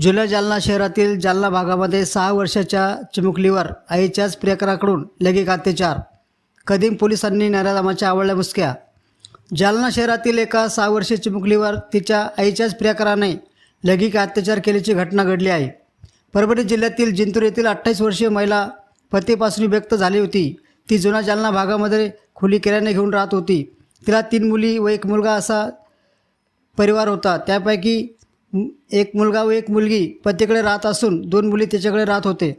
जुलै जालना शहरातील जालना भागामध्ये सहा वर्षाच्या चिमुकलीवर आईच्याच प्रियकराकडून लैंगिक अत्याचार. कदीम पोलिसांनी नराधामाच्या आवडल्या मुसक्या. जालना शहरातील एका सहा वर्षीय चिमुकलीवर तिच्या आईच्याच प्रियकराने लैंगिक अत्याचार केल्याची घटना घडली आहे. परभणी जिल्ह्यातील जिंतूर येथील अठ्ठावीस वर्षीय महिला पतीपासून व्यक्त झाली होती. ती जुना जालना भागामध्ये खुली किराणे घेऊन राहत होती. तिला तीन मुली व एक मुलगा असा परिवार होता. त्यापैकी एक मुलगा व एक मुलगी पतीकडे राहत असून दोन मुली त्याच्याकडे राहत होते.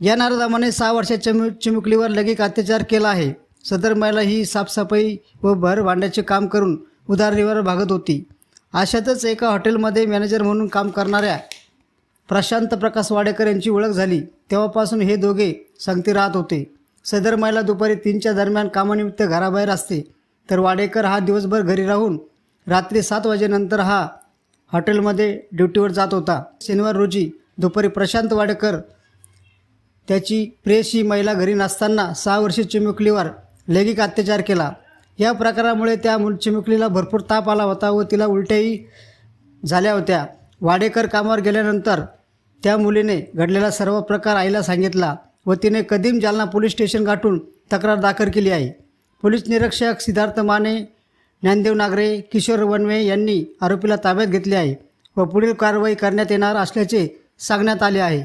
या नारदामाने सहा वर्षाच्या चिमु चिमुकलीवर लगेच अत्याचार केला आहे. सदर महिला ही साफसफाई व भर भांड्याचे काम करून उदारनिवार भागत होती. अशातच एका हॉटेलमध्ये मॅनेजर म्हणून काम करणाऱ्या प्रशांत प्रकाश वाडेकर यांची ओळख झाली. तेव्हापासून हे दोघे संगती राहत होते. सदर महिला दुपारी तीनच्या दरम्यान कामानिमित्त घराबाहेर असते. तर वाडेकर हा दिवसभर घरी राहून रात्री सात वाजेनंतर हा हॉटेलमध्ये ड्युटीवर जात होता. शनिवार रोजी दुपारी प्रशांत वाडेकर त्याची प्रेयसी महिला घरी नसताना सहा वर्षे चिमुकलीवर लैंगिक अत्याचार केला. या प्रकारामुळे त्या चिमुकलीला भरपूर ताप आला होता व तिला उलट्याही झाल्या होत्या. वाडेकर कामावर गेल्यानंतर त्या मुलीने घडलेला सर्व प्रकार आईला सांगितला व तिने कदीम जालना पोलीस स्टेशन गाठून तक्रार दाखल केली आहे. पोलीस निरीक्षक सिद्धार्थ माने ज्ञानदेव नागरे किशोर वनवे यांनी आरोपीला ताब्यात घेतले आहे व पुढील कारवाई करण्यात येणार असल्याचे सांगण्यात आले आहे.